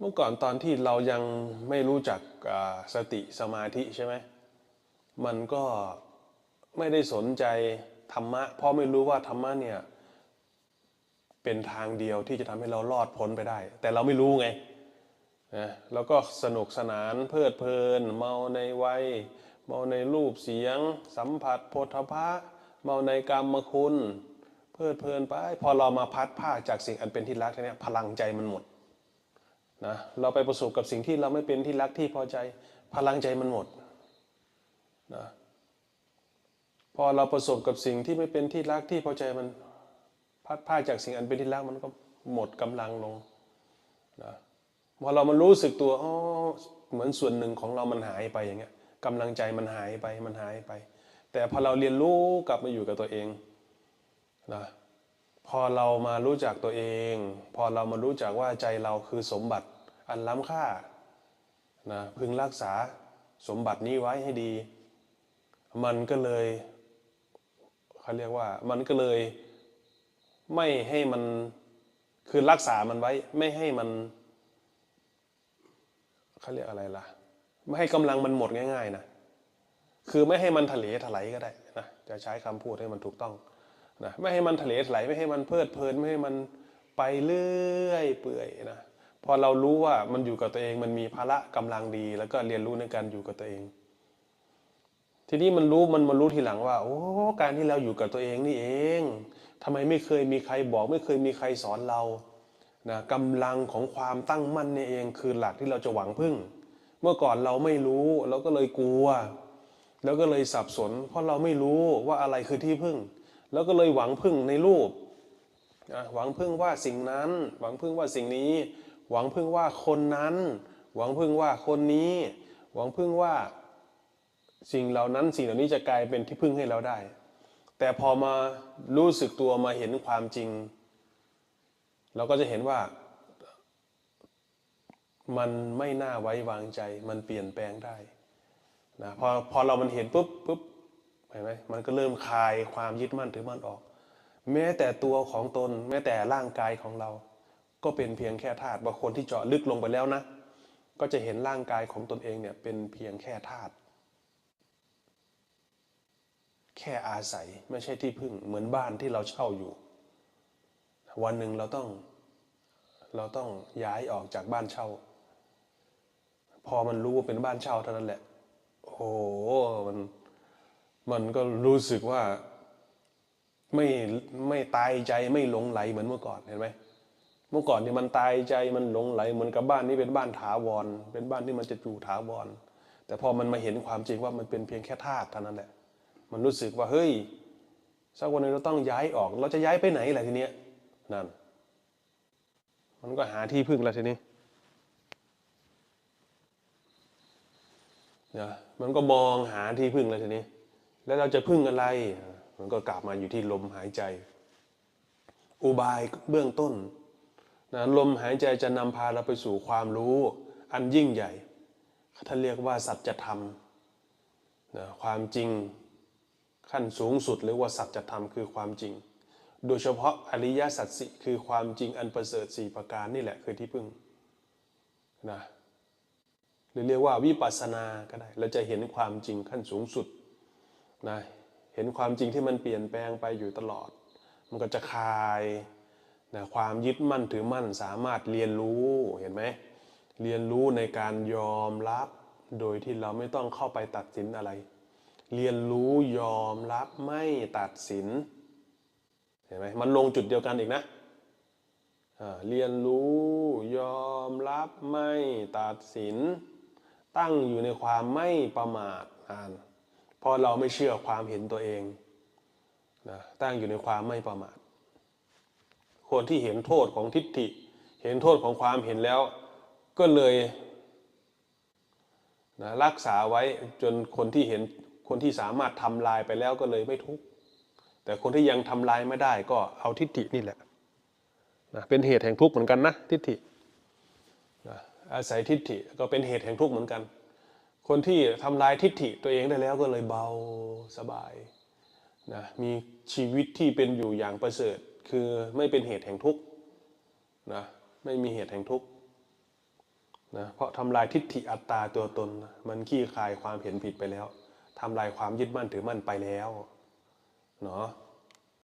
เมื่อก่อนตอนที่เรายังไม่รู้จักสติสมาธิใช่ไหมมันก็ไม่ได้สนใจธรรมะ เพราะไม่รู้ว่าธรรมะเนี่ยเป็นทางเดียวที่จะทำให้เรารอดพ้นไปได้ แต่เราไม่รู้ไงนะแล้วก็สนุกสนานเพลิดเพลิน เมาในวัย เมาในรูปเสียง สัมผัสโพธพะเมาในกรรมคุณ เพลิดเพลินไป พอเรามาพัดผ้าจากสิ่งอันเป็นที่รักทีเนี้ยพลังใจมันหมด นะเราไปประสบกับสิ่งที่เราไม่เป็นที่รักที่พอใจ พลังใจมันหมดนะพอเราประสบกับสิ่งที่ไม่เป็นที่รักที่พอใจมันพัดผ้าจากสิ่งอันเป็นที่รักมันก็หมดกำลังลงนะพอเรามันรู้สึกตัวอ๋อเหมือนส่วนหนึ่งของเรามันหายไปอย่างเงี้ยกำลังใจมันหายไปมันหายไป แต่พอเราเรียนรู้กลับมาอยู่กับตัวเองนะ พอเรามารู้จักตัวเอง พอเรามารู้จักว่าใจเราคือสมบัติอันล้ำค่านะพึงรักษาสมบัตินี้ไว้ให้ดี มันก็เลยเขาเรียกว่ามันก็เลยไม่ให้มันคือรักษามันไว้ไม่ให้มันเขาเรียกอะไรล่ะ ไม่ให้กำลังมันหมดง่าย ๆนะคือไม่ให้มันทะเลถลายก็ได้นะจะใช้คำพูดให้มันถูกต้อง นะไม่ให้มันทะเลถลายไม่ให้มันเพลิดเพลินไม่ให้มันไปเรื่อยเปื่อยนะพอเรารู้ว่ามันอยู่กับตัวเองมันมีภาระกำลังดี แล้วก็เรียนรู้ในการอยู่กับตัวเอง ทีนี้มันรู้มันมารู้ทีหลังว่า โอ้การที่เราอยู่กับตัวเองนี่เองทำไมไม่เคยมีใครบอก ไม่เคยมีใครสอนเรานะกำลังของความตั้งมั่นนี่เอง คือหลักที่เราจะหวังพึ่ง เมื่อก่อนเราไม่รู้เราก็เลยกลัว แล้วก็เลยสับสน เพราะเราไม่รู้ว่าอะไรคือที่พึ่ง แล้วก็เลยหวังพึ่งในรูป หวังพึ่งว่าสิ่งนั้น หวังพึ่งว่าสิ่งนี้ หวังพึ่งว่าคนนั้น หวังพึ่งว่าคนนี้ หวังพึ่งว่าสิ่งเหล่านั้นสิ่งเหล่านี้จะกลายเป็นที่พึ่งให้เราได้ แต่พอมารู้สึกตัวมาเห็นความจริง เราก็จะเห็นว่ามันไม่น่าไว้วางใจ มันเปลี่ยนแปลงได้นะพอพอเรามันเห็นปุ๊บปุ๊บ เห็นไหมมันก็เริ่มคลายความยึดมั่นถือมั่นออก แม้แต่ตัวของตน แม้แต่ร่างกายของเรา ก็เป็นเพียงแค่ธาตุบางคนที่เจาะลึกลงไปแล้วนะ ก็จะเห็นร่างกายของตนเองเนี่ยเป็นเพียงแค่ธาตุแค่อาศัยไม่ใช่ที่พึ่งเหมือนบ้านที่เราเช่าอยู่ วันหนึ่งเราต้องเราต้องย้ายออกจากบ้านเช่า พอมันรู้ว่าเป็นบ้านเช่าเท่านั้นแหละ โอ้โหมัน มันก็รู้สึกว่าไม่ไม่ตายใจไม่หลงไหลเหมือนเมื่อก่อนเห็นไหมเมื่อก่อนเนี่ยมันตายใจมันหลงไหลเหมือนกับบ้านนี้เป็นบ้านถาวร เป็นบ้านที่มันจะอยู่ถาวร แต่พอมันมาเห็นความจริงว่ามันเป็นเพียงแค่ธาตุเท่านั้นแหละ มันรู้สึกว่าเฮ้ยสักวันหนึ่งเราต้องย้ายออก เราจะย้ายไปไหนล่ะทีเนี้ยนั่น มันก็หาที่พึ่งแล้วทีนี้นะมันก็มองหาที่พึ่งแล้วทีนี้ แล้วเราจะพึ่งอะไร มันก็กลับมาอยู่ที่ลมหายใจ อุบายเบื้องต้นนะลมหายใจจะนำพาเราไปสู่ความรู้ อันยิ่งใหญ่ท่านเรียกว่าสัจธรรมนะความจริงขั้นสูงสุดเรียกว่าสัจธรรมคือความจริง โดยเฉพาะอริยสัจสิคือความจริงอันประเสริฐสี่ประการนี่แหละคือที่พึ่งนะหรือเรียกว่าวิปัสสนาก็ได้ เราจะเห็นความจริงขั้นสูงสุด นะเห็นความจริงที่มันเปลี่ยนแปลงไปอยู่ตลอด มันก็จะคลายนะความยึดมั่นถือมั่นสามารถเรียนรู้เห็นไหมเรียนรู้ในการยอมรับโดยที่เราไม่ต้องเข้าไปตัดสินอะไร เรียนรู้ยอมรับไม่ตัดสินเห็นไหมมันลงจุดเดียวกันอีกนะเรียนรู้ยอมรับไม่ตัดสิน ตั้งอยู่ในความไม่ประมาทอ่าน เพราะเราไม่เชื่อความเห็นตัวเองนะตั้งอยู่ในความไม่ประมาทคนที่เห็นโทษของทิฏฐิ เห็นโทษของความเห็นแล้ว ก็เลยนะรักษาไว้จนคนที่เห็นคนที่สามารถทำลายไปแล้วก็เลยไม่ทุกข์แต่คนที่ยังทำลายไม่ได้ก็เอาทิฏฐินี่แหละนะเป็นเหตุแห่งทุกข์เหมือนกันนะทิฏฐินะอาศัยทิฏฐิก็เป็นเหตุแห่งทุกข์เหมือนกัน คนที่ทำลายทิฏฐิตัวเองได้แล้วก็เลยเบาสบายนะมีชีวิตที่เป็นอยู่อย่างประเสริฐ คือไม่เป็นเหตุแห่งทุกข์นะไม่มีเหตุแห่งทุกข์นะเพราะทำลายทิฏฐิอัตตาตัวตน มันขี้คายความเห็นผิดไปแล้วทำลายความยึดมั่นถือมั่นไปแล้วเนาะ